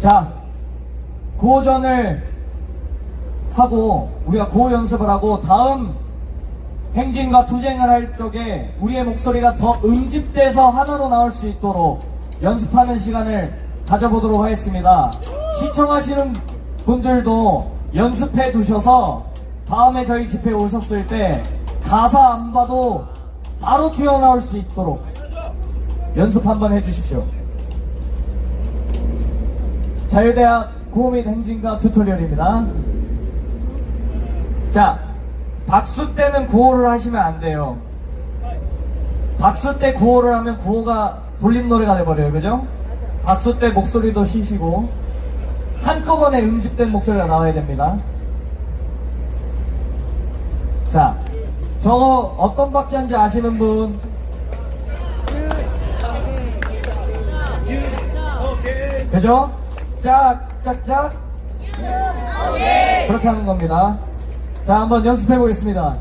자, 구호전을 하고 우리가 구호 연습을 하고 다음 행진과 투쟁을 할 적에 우리의 목소리가 더 응집돼서 하나로 나올 수 있도록 연습하는 시간을 가져보도록 하겠습니다. 시청하시는 분들도 연습해 두셔서 다음에 저희 집회에 오셨을 때 가사 안 봐도 바로 튀어나올 수 있도록 연습 한번 해주십시오. 자유대학 구호 및 행진가 튜토리얼입니다. 자, 박수 때는 구호를 하시면 안 돼요. 박수 때 구호를 하면 구호가 돌림 노래가 돼버려요. 그죠? 박수 때 목소리도 쉬시고, 한꺼번에 응집된 목소리가 나와야 됩니다. 자, 저거 어떤 박자인지 아시는 분? 그죠? 짝, 짝, 짝. 그렇게 하는 겁니다. 자, 한번 연습해 보겠습니다.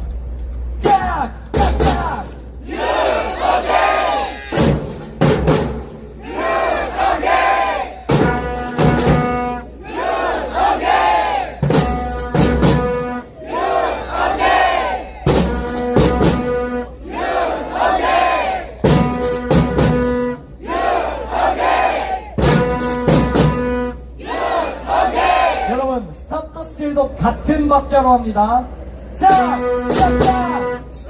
같은 박자로 합니다. 더 스틸!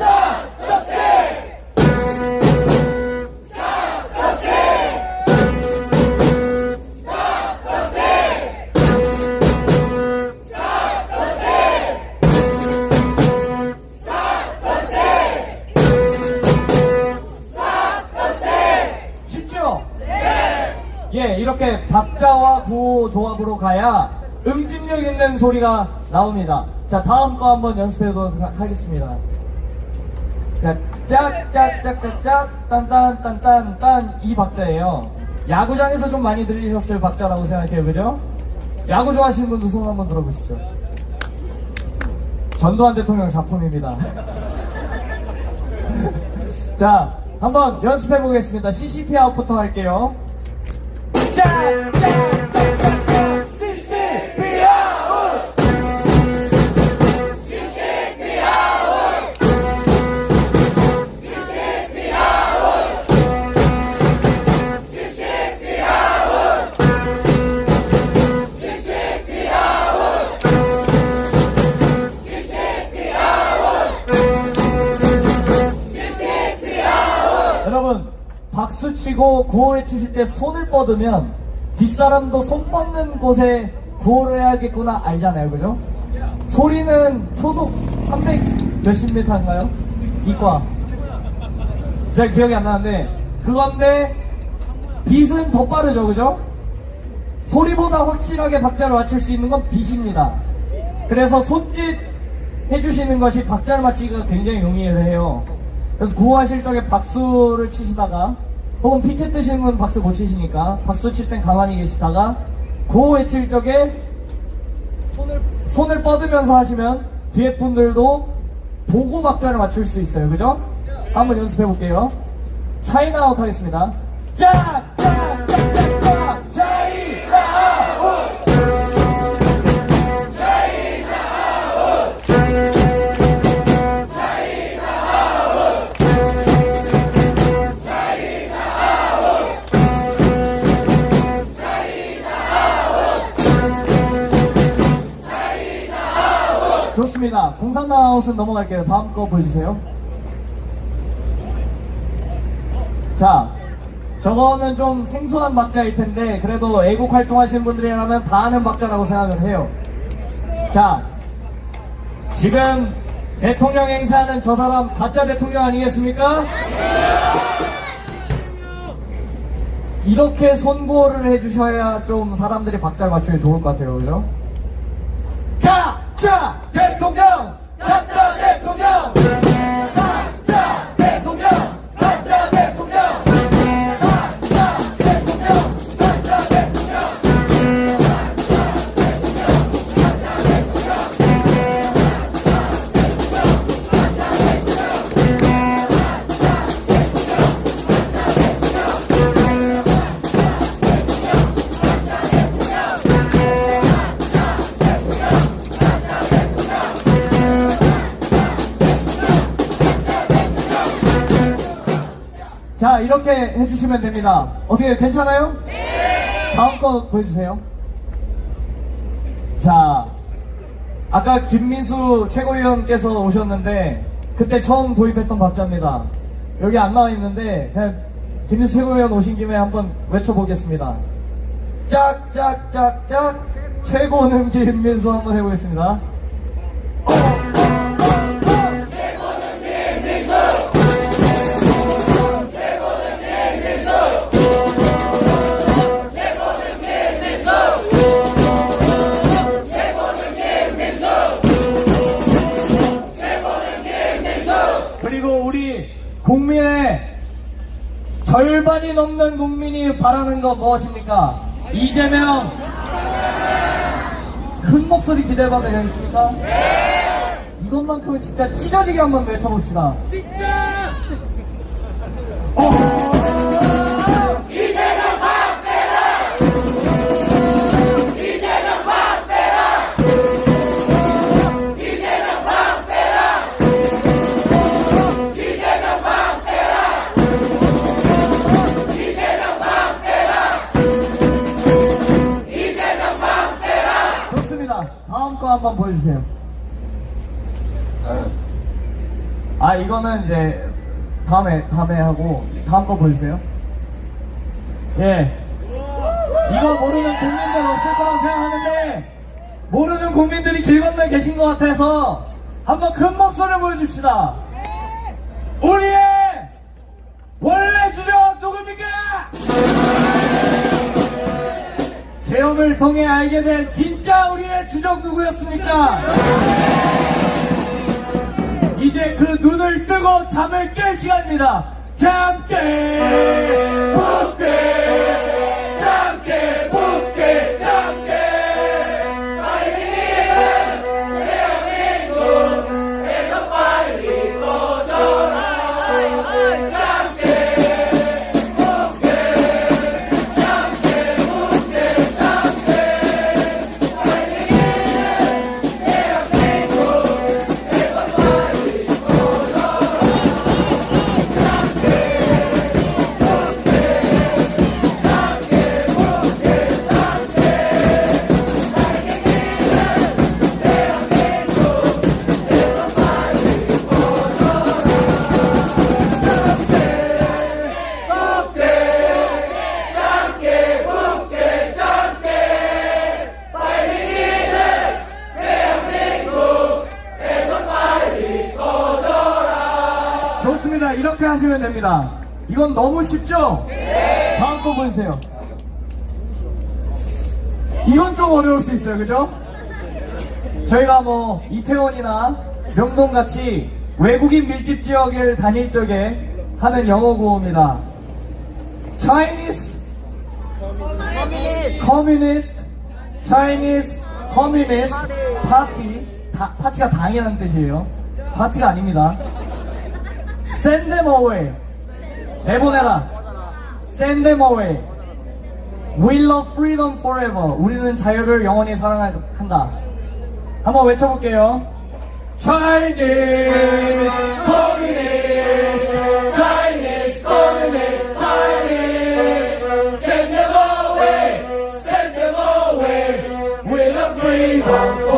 쉽죠? 예, 이렇게 박자와 구호 조합으로 가야 응집력 있는 소리가 나옵니다. 자, 다음 거 한번 연습해 보도록 하- 하겠습니다. 자, 짝짝짝짝짝 딴딴딴딴딴 이 박자예요. 야구장에서 좀 많이 들리셨을 박자라고 생각해요, 그죠? 야구 좋아하시는 분도 손 한번 들어보십시오. 전두환 대통령 작품입니다. 자, 한번 연습해 보겠습니다. CCP 아웃부터 할게요. 짝! 짝! 치고 구호를 치실 때 손을 뻗으면 뒷사람도 손 뻗는 곳에 구호를 해야겠구나 알잖아요 그죠? 소리는 초속 300 몇십 미터인가요? 이과 잘 기억이 안 나는데 그건데 빛은 더 빠르죠 그죠? 소리보다 확실하게 박자를 맞출 수 있는 건 빛입니다 그래서 손짓 해주시는 것이 박자를 맞추기가 굉장히 용이해요. 그래서 구호하실 적에 박수를 치시다가 혹은 피트 뜨시는 분 박수 못 치시니까 박수 칠 땐 가만히 계시다가 구호 외칠 적에 손을, 손을 뻗으면서 하시면 뒤에 분들도 보고 박자를 맞출 수 있어요. 그죠? 한번 연습해 볼게요. 차이나웃 하겠습니다. 짝! 공산나웃은 넘어갈게요. 다음 거 보여주세요. 자, 저거는 좀 생소한 박자일 텐데, 그래도 애국 활동하시는 분들이라면 다 아는 박자라고 생각을 해요. 자, 지금 대통령 행사하는 저 사람 가짜 대통령 아니겠습니까? 이렇게 손구호를 해주셔야 좀 사람들이 박자를 맞추기 좋을 것 같아요, 그죠? 가짜 이렇게 해주시면 됩니다. 어떻게 괜찮아요? 네. 다음 거 보여주세요. 자, 아까 김민수 최고위원께서 오셨는데 그때 처음 도입했던 박자입니다. 여기 안 나와 있는데 그냥 김민수 최고위원 오신 김에 한번 외쳐보겠습니다. 짝짝짝짝 최고는 김민수 한번 해보겠습니다. 절반이 넘는 국민이 바라는 거 무엇입니까? 이재명 큰 목소리 기대해봐도 되겠습니까? 네! 이것만큼은 진짜 찢어지게 한번 외쳐봅시다. 거 한번 보여주세요. 아 이거는 이제 다음에 다음에 하고 다음 거 보여주세요. 예. 이거 모르는 국민들 없을 거라고 생각하는데 모르는 국민들이 길 건너 계신 것 같아서 한번 큰 목소리를 보여줍시다. 우리의 체험을 통해 알게 된 진짜 우리의 주적 누구였습니까? 이제 그 눈을 뜨고 잠을 깰 시간입니다. 잠깨 잠깨 이건 너무 쉽죠? 다음 거 보세요. 이건 좀 어려울 수 있어요. 그죠? 저희가 뭐 이태원이나 명동 같이 외국인 밀집 지역을 다닐 적에 하는 영어 구호입니다. Chinese Communist Chinese Communist Party 다, 파티가 당이라는 뜻이에요. 파티가 아닙니다. Send them away. Them away. We love freedom forever. 우리는 자유를 영원히 사랑한다. 한번 외쳐볼게요. Chinese Communist Chinese Communist Chinese Send them away Send them away We love freedom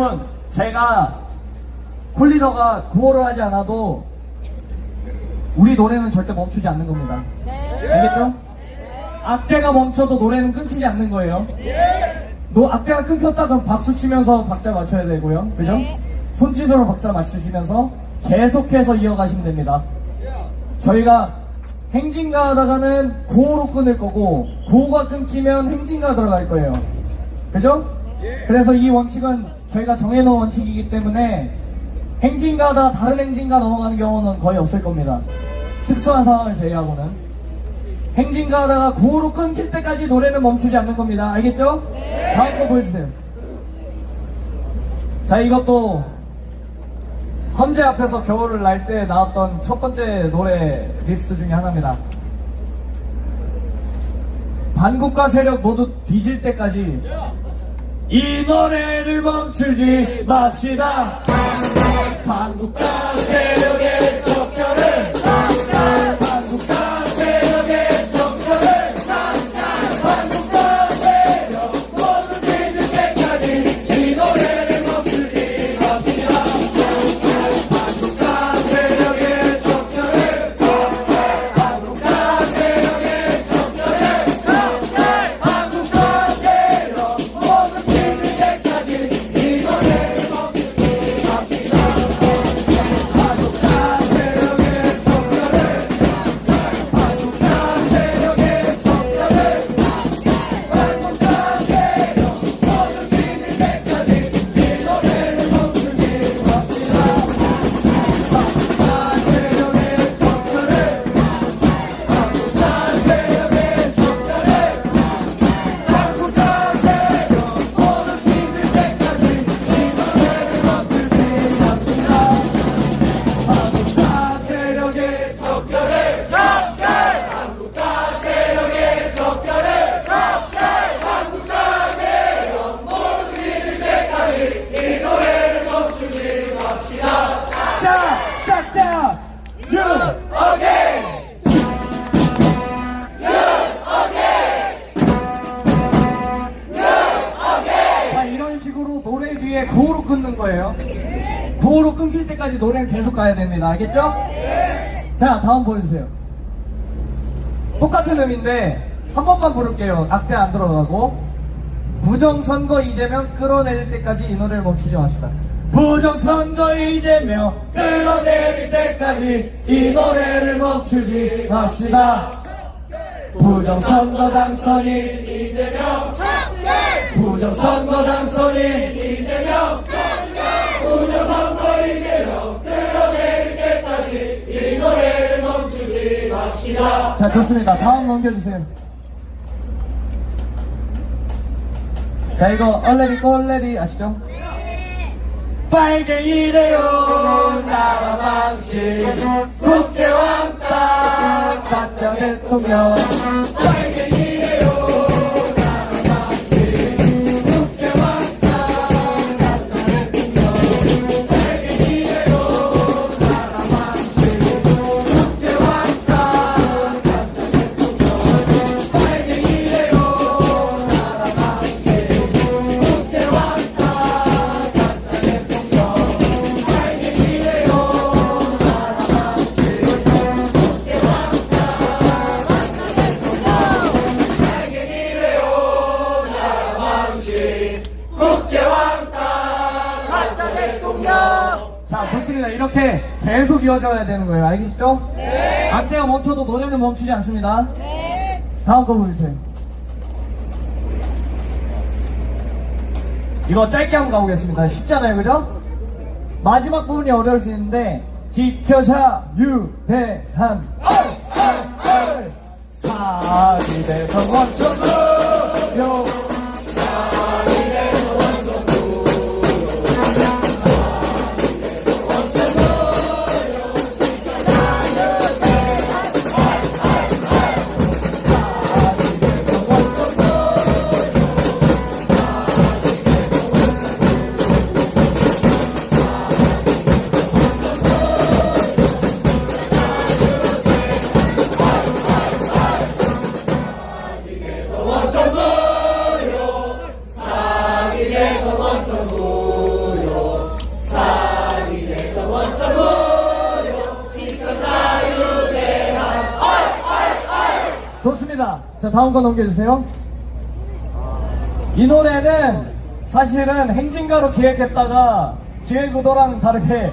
여러분 제가 콜리더가 구호를 하지 않아도 우리 노래는 절대 멈추지 않는 겁니다. 알겠죠? 악대가 멈춰도 노래는 끊기지 않는 거예요. 노, 악대가 끊겼다 그럼 박수 치면서 박자 맞춰야 되고요. 그죠? 손짓으로 박자 맞추시면서 계속해서 이어가시면 됩니다. 저희가 행진가 하다가는 구호로 끊을 거고 구호가 끊기면 행진가 들어갈 거예요. 그죠? 그래서 이 원칙은 저희가 정해놓은 원칙이기 때문에 행진가 하다가 다른 행진가 넘어가는 경우는 거의 없을 겁니다. 특수한 상황을 제외하고는. 행진가 하다가 구호로 끊길 때까지 노래는 멈추지 않는 겁니다. 알겠죠? 다음 거 보여주세요. 자, 이것도 헌재 앞에서 겨울을 날 때 나왔던 첫 번째 노래 리스트 중에 하나입니다. 반국가 세력 모두 뒤질 때까지 이 노래를 멈추지 맙시다. 반국가 세력 자, 다음 보여주세요. 똑같은 음인데 한 번만 부를게요. 악대 안 들어가고 부정선거 이재명 끌어내릴 때까지 이 노래를 멈추지 맙시다. 부정선거 이재명 끌어내릴 때까지 이 노래를 멈추지 맙시다. 부정선거 당선인 이재명 부정선거 당선인 이재명 맙시다 자 좋습니다. 다음 넘겨주세요. 자 이거 얼레리 꼴레리 아시죠? 빨개 이래요 나라 망신. 국제왕따 가짜 대통령 멈추지 않습니다. 네. 다음 거 보여주세요. 이거 짧게 한번 가보겠습니다. 쉽잖아요, 그죠? 마지막 부분이 어려울 수 있는데, 지켜자, 유대한, 사기대성 원천부, 요, 거 넘겨주세요. 이 노래는 사실은 행진가로 기획했다가 기획 의도랑 다르게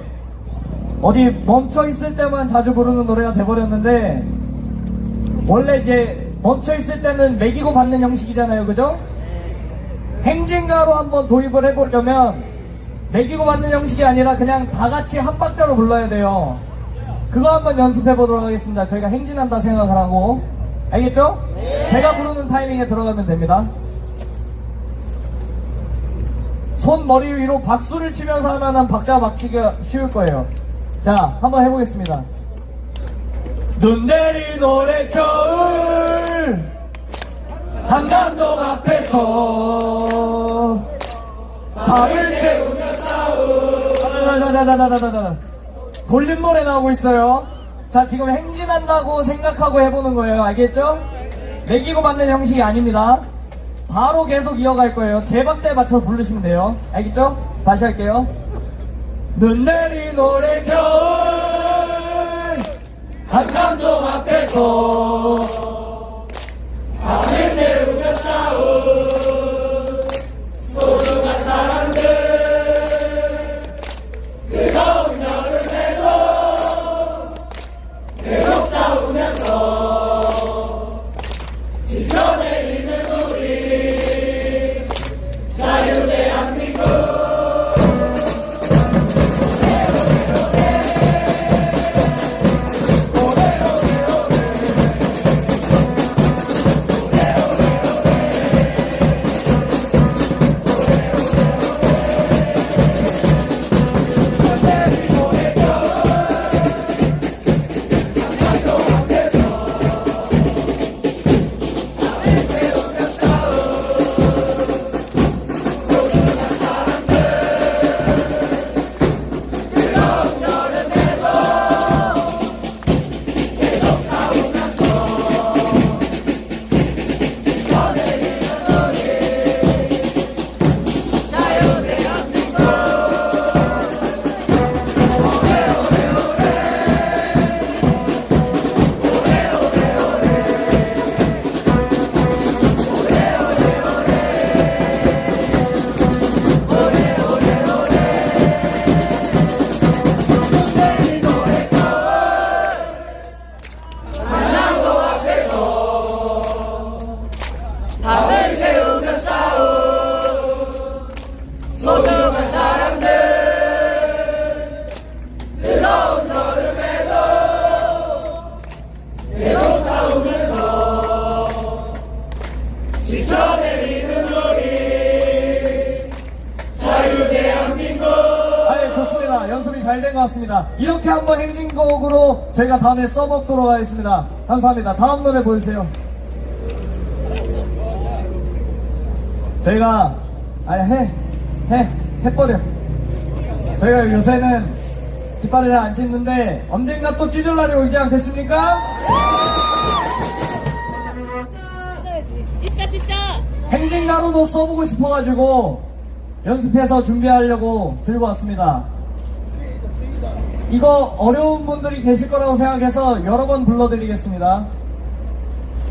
어디 멈춰 있을 때만 자주 부르는 노래가 돼버렸는데 원래 이제 멈춰 있을 때는 매기고 받는 형식이잖아요, 그죠? 행진가로 한번 도입을 해보려면 매기고 받는 형식이 아니라 그냥 다 같이 한 박자로 불러야 돼요. 그거 한번 연습해 보도록 하겠습니다. 저희가 행진한다 생각을 하고 알겠죠? 네. 제가 부르는 타이밍에 들어가면 됩니다. 손 머리 위로 박수를 치면서 하면 박자 맞히기가 쉬울 거예요. 자, 한번 해보겠습니다. 눈 내린 올해 겨울 한남동 앞에서 밤을 새우며 싸우 돌림 노래 나오고 있어요. 자, 지금 행진한다고 생각하고 해보는 거예요. 알겠죠? 매기고 받는 형식이 아닙니다. 바로 계속 이어갈 거예요. 제 박자에 맞춰서 부르시면 돼요. 알겠죠? 다시 할게요. 눈 내린 올해 겨울 한강동 앞에서 연습이 잘 된 것 같습니다 이렇게 한번 행진곡으로 저희가 다음에 써먹도록 하겠습니다 감사합니다 다음 노래 보여주세요 저희가 아니 해, 해, 해버려. 저희가 요새는 깃발을 잘안 찢는데 언젠가 또 찢을 날이 오지 않겠습니까? 진짜 진짜. 행진가로도 써보고 싶어가지고 연습해서 준비하려고 들고 왔습니다. 이거 어려운 분들이 계실 거라고 생각해서 여러 번 불러드리겠습니다.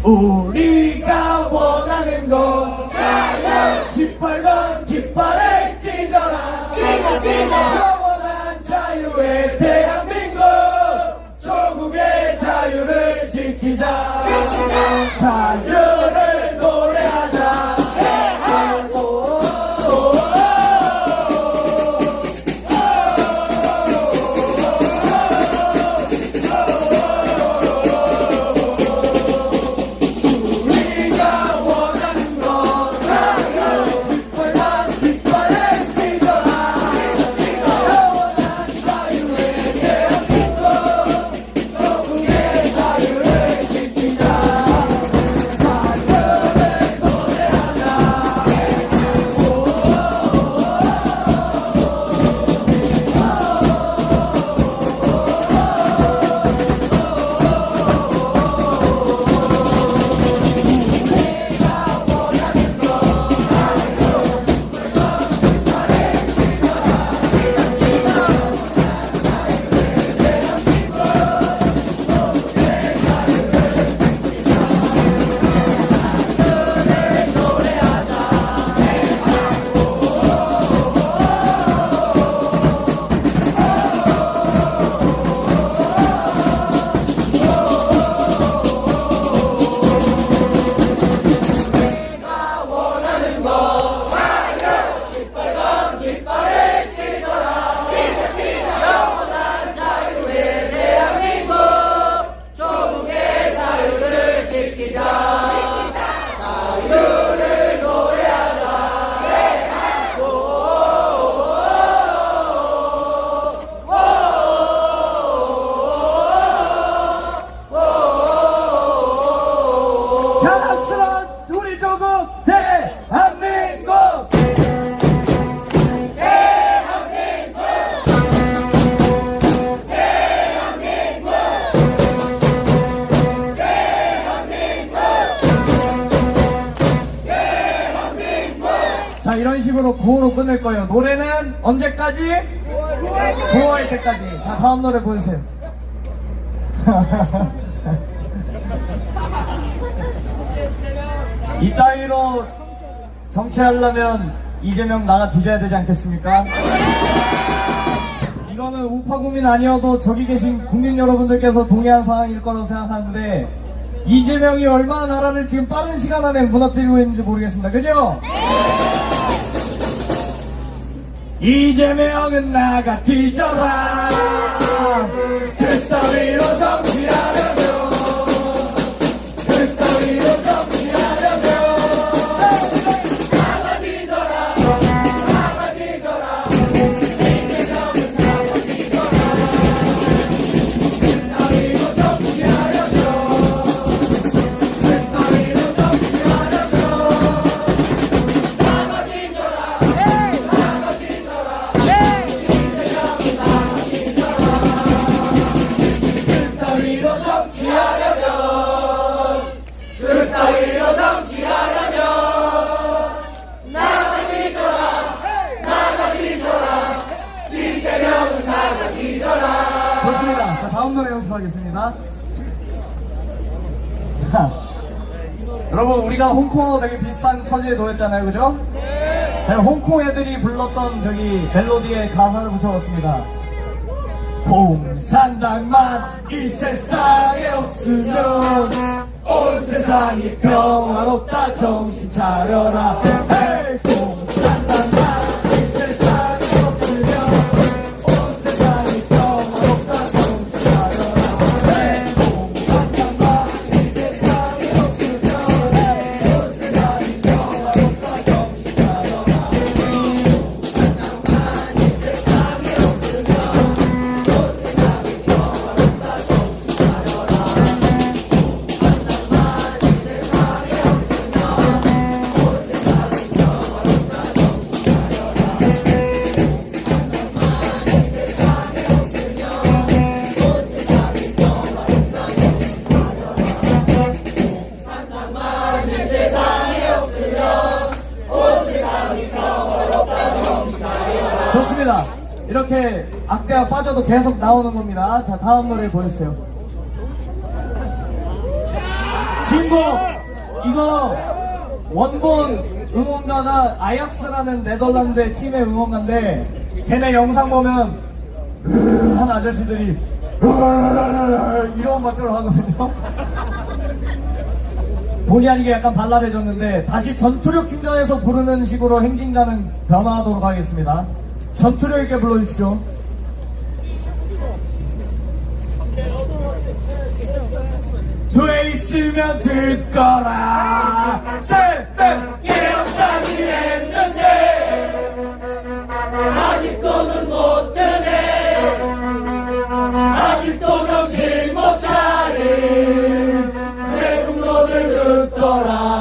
우리가 원하는 건 자유 18번 깃발을 찢어라. 찢어 찢어. 영원한 자유의 대한민국 조국의 자유를 지키자. 자유 언제까지? 9월 때까지. 자, 다음 노래 보여주세요. 이 따위로 정치하려면 이재명 나가 뒤져야 되지 않겠습니까? 이거는 우파 국민 아니어도 저기 계신 국민 여러분들께서 동의한 상황일 거라고 생각하는데 이재명이 얼마나 나라를 지금 빠른 시간 안에 무너뜨리고 있는지 모르겠습니다. 그죠? 이재명은 나가 뒤져라. 그 따위로 정치 불렀던 저기 멜로디에 가사를 붙여봤습니다. 공산당만 이 세상에 없으면 온 세상이 평화롭다. 정신 차려라. 헤이 좋습니다. 이렇게 악대가 빠져도 계속 나오는 겁니다. 자, 다음 노래 보여주세요. 신곡! 이거 원본 응원가가 아약스라는 네덜란드 팀의 응원가인데 걔네 영상 보면 으, 한 아저씨들이 으, 이런 것처럼 하거든요. 본의 아니게 약간 발랄해졌는데 다시 전투력 충전해서 부르는 식으로 행진가는 변화하도록 하겠습니다. 전투력 있게 불러주십시오. 돼 있으면 듣거라. 새벽에 없다니 했는데 아직도는 못 되네. 아직도 정신 못 차린 외국 노들 듣거라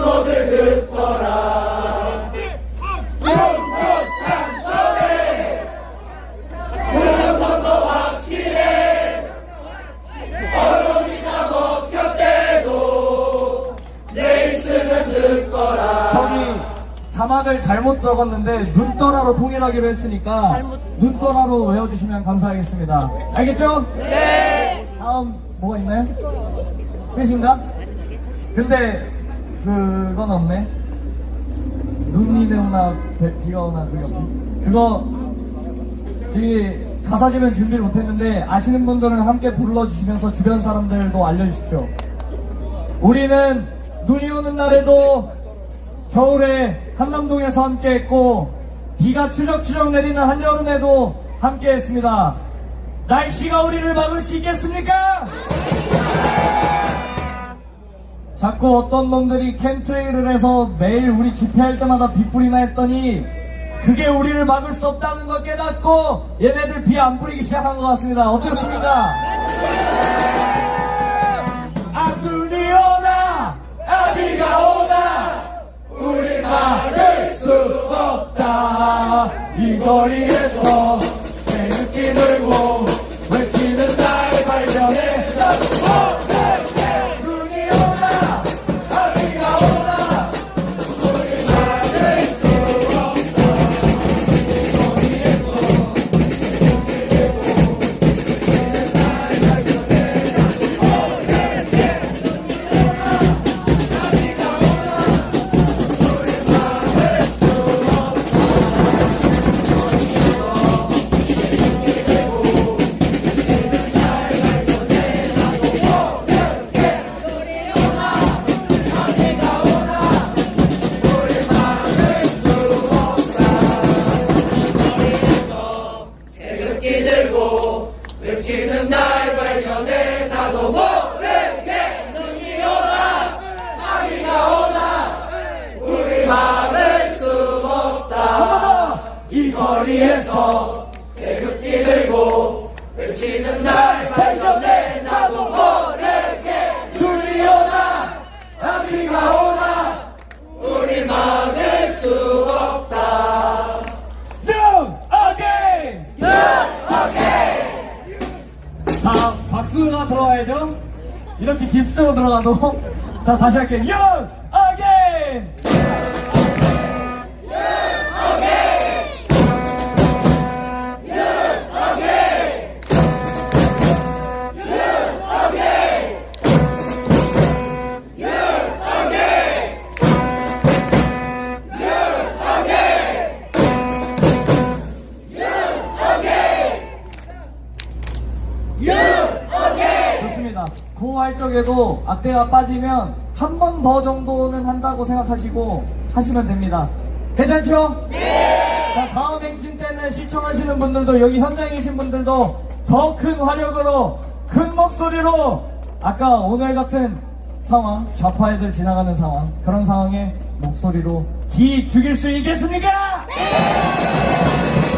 노들 듣거라 중국 단sob에 부정선거 확실해 언론이나 먹혔대도 내 있으면 듣거라 저기 자막을 잘못 적었는데 눈떠라로 통일하기로 했으니까 눈떠라로 외워주시면 감사하겠습니다 알겠죠? 네 다음 뭐가 있나요? 끝인가? 근데 그건 없네 눈이 오나 비- 비가 오나 그게 없네 그거 지금 가사집은 준비를 못했는데 아시는 분들은 함께 불러주시면서 주변 사람들도 알려주십시오. 우리는 눈이 오는 날에도 겨울에 한남동에서 함께했고 비가 추적추적 내리는 한여름에도 함께했습니다. 날씨가 우리를 막을 수 있겠습니까? 자꾸 어떤 놈들이 캠트레일을 해서 매일 우리 집회할 때마다 빗불이나 했더니 그게 우리를 막을 수 없다는 걸 깨닫고 얘네들 비 안 뿌리기 시작한 것 같습니다. 어떻습니까? 아 눈이 오나 아 비가 오나 우리 막을 수 없다 이 거리에서 태극기 들고 이렇게 기습적으로 들어가도 자 다시 할게요. again 좋습 적에도 악대가 빠지면 한 번 더 정도는 한다고 생각하시고 하시면 됩니다. 괜찮죠? 네! 자, 다음 행진 때는 시청하시는 분들도 여기 현장에 계신 분들도 더 큰 화력으로 큰 목소리로 아까 오늘 같은 상황, 좌파 애들 지나가는 상황, 그런 상황에 목소리로 기 죽일 수 있겠습니까? 네!